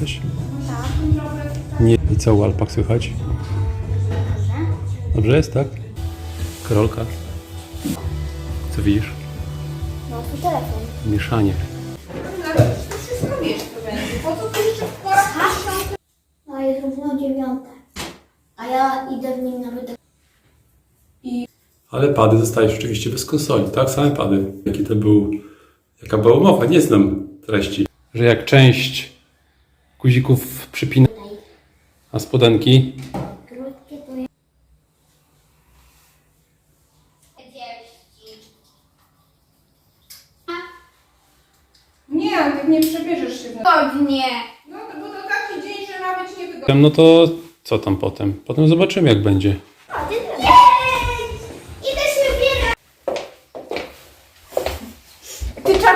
Coś? Nie. I co u alpak słychać? Dobrze jest, tak? Karolka? Co widzisz? No to telefon. Mieszanie. Wszystko wiesz, to będzie. Po co jeszcze w porach No a jutro było dziewiąte. A ja idę w nim na wydech. Ale pady zostajesz oczywiście bez konsoli, tak? Same pady. Jaki to był, jaka była umowa? Nie znam treści. Że jak część guzików przypina, a spodenki Krótkie to jest. Nie, tak nie przebierzesz się. w- Godnie. No to bo to taki dzień, że ma być niewygodny. no to co tam potem? Potem zobaczymy jak będzie. Idę się ubierać.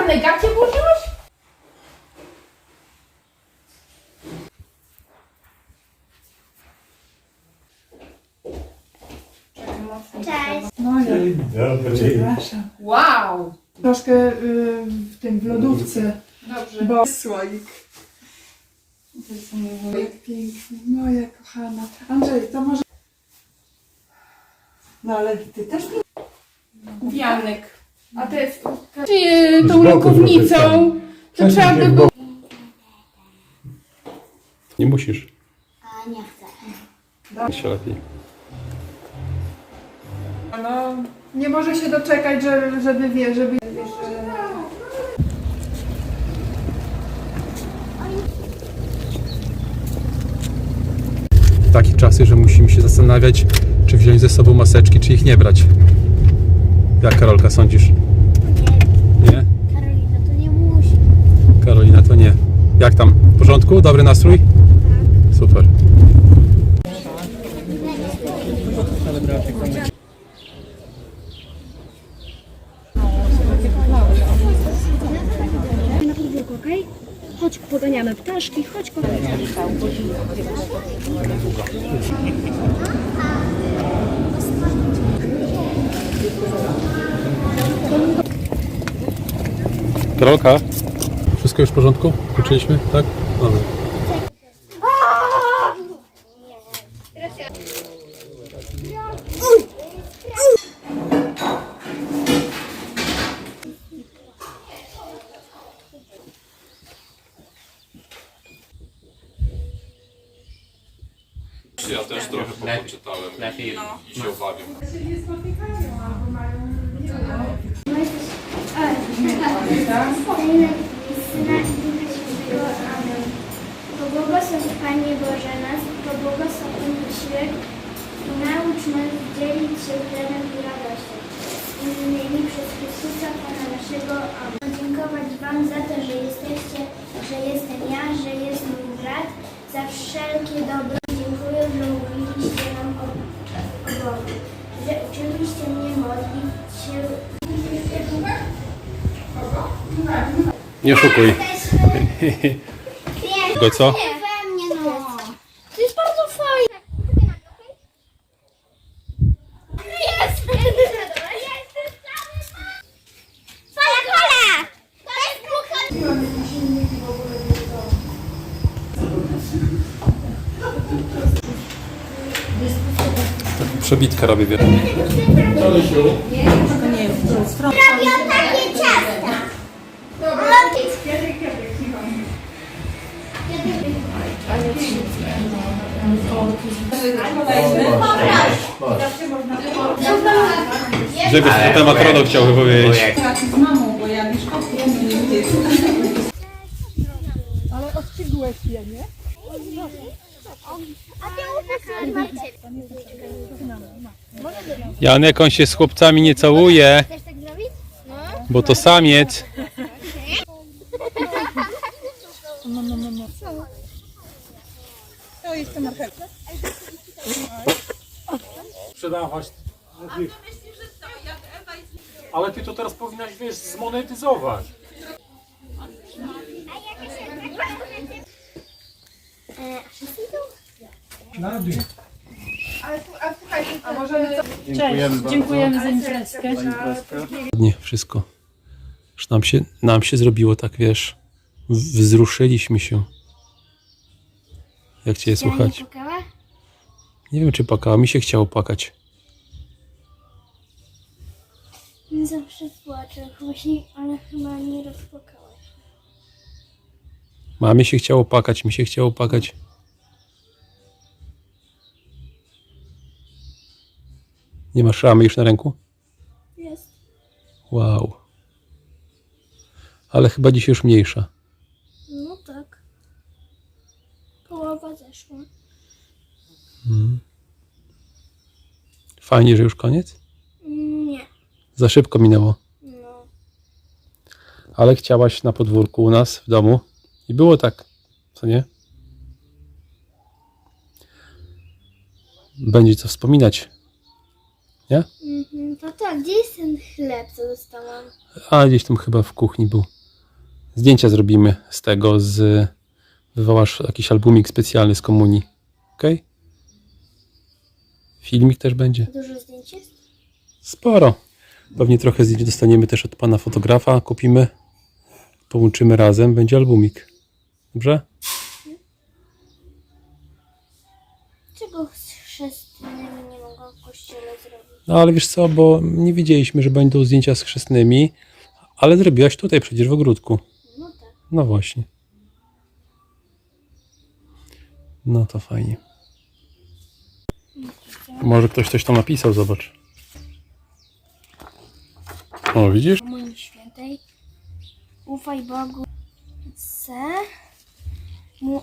Czarne gacie włożyłeś? Cześć. No ja, przepraszam. Wow! Troszkę y, w tym, w lodówce, Dobrze. bo słoik. Jak pięknie, moja kochana. Andrzej, to może... No ale ty też Wianek. A te z yy, tą rękownicą, to trzeba by było... Nie musisz. A nie chcę. Się lepiej. no, nie może się doczekać, żeby, żeby wie, żeby... Takie czasy, że musimy się zastanawiać, czy wziąć ze sobą maseczki, czy ich nie brać. Jak Karolka sądzisz? Nie? Karolina to nie musi. Karolina to nie. Jak tam? W porządku? Dobry nastrój? Super. na podwórku, okej? Chodź, poganiamy ptaszki, chodź, kochani. Karolka? Wszystko już w porządku? Kończyliśmy? Tak? Dobra. Ja też trochę poczytałem i się obawiam. Pobłogosław Panie Boże nas, pobłogosław ten wysiłek i naucz nas dzielić się chlebem i radością. Innymi przez Chrystusa Pana naszego. Amen. Dziękować Wam za to, że jesteście, że jestem ja, że jest mój brat, za wszelkie dobro. Nie oszukuj. Go co? we mnie, no. To jest bardzo fajne. Jest! Fala kola! To jest bucha! Przebitka robię, wiesz. Robią Grzegorz na temat RODO chciał wypowiedzieć. Ale odcygłeś je, nie? A ty ufasz Marcin. Janek, on się z chłopcami nie całuje, Chcesz tak zrobić? No. bo to samiec. To jest to marchewka. sprzedawać. Ale ty to teraz powinnaś, wiesz, zmonetyzować. A słuchajcie, A możemy... Cześć, dziękujemy za imprezkę. Nie, wszystko. Już nam się, nam się zrobiło tak, wiesz, wzruszyliśmy się. Jak cię słuchać? nie płakała? Nie wiem, czy płakała. Mi się chciało płakać. Zawsze płaczę, właśnie, ale chyba nie rozpłakałaś. Mamie się chciało płakać, mi się chciało płakać. Nie masz ramy już na ręku? Jest. Wow. Ale chyba dzisiaj już mniejsza. No tak. Połowa zeszła. Fajnie, że już koniec? Nie. Za szybko minęło. No. Ale chciałaś na podwórku u nas w domu i było tak, co nie? Będzie co wspominać. Nie? Mhm. To tak, gdzie jest ten chleb, co dostałam? A gdzieś tam chyba w kuchni był. Zdjęcia zrobimy z tego, z... Wywołasz jakiś albumik specjalny z komunii. Ok? Filmik też będzie. Dużo zdjęć jest? Sporo. Pewnie trochę zdjęć dostaniemy też od pana fotografa. Kupimy, połączymy razem. Będzie albumik. Dobrze? Czego z chrzestnymi nie mogłam w kościele zrobić? No ale wiesz co, bo nie wiedzieliśmy, że będą zdjęcia z chrzestnymi, ale zrobiłaś tutaj przecież w ogródku. No tak. No właśnie. No to fajnie. Może ktoś coś tam napisał, zobacz. O, widzisz? Komunii Świętej. Ufaj Bogu. C. Mu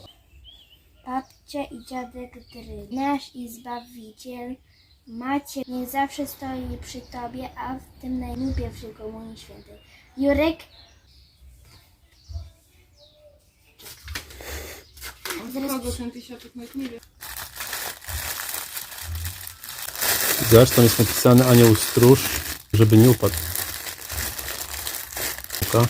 babcia i dziadek Dry. Nasz i Zbawiciel. Macie nie zawsze stoi przy Tobie, a w tym najmniej pierwszej Komunii Świętej. Jurek. Kogo ten tysiaczek nawet nie wiem. Zobacz, tam jest napisane anioł stróż, żeby nie upadł. Oka.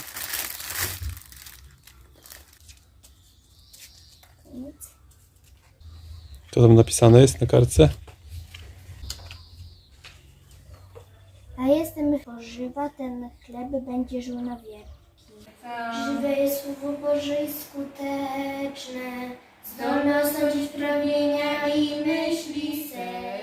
Co tam napisane jest na kartce? A jestem pożywa, ten chleb będzie żył na wieki. Żywe jest Słowo Boże i skuteczne, zdolne osądzić pragnienia i myśli serc.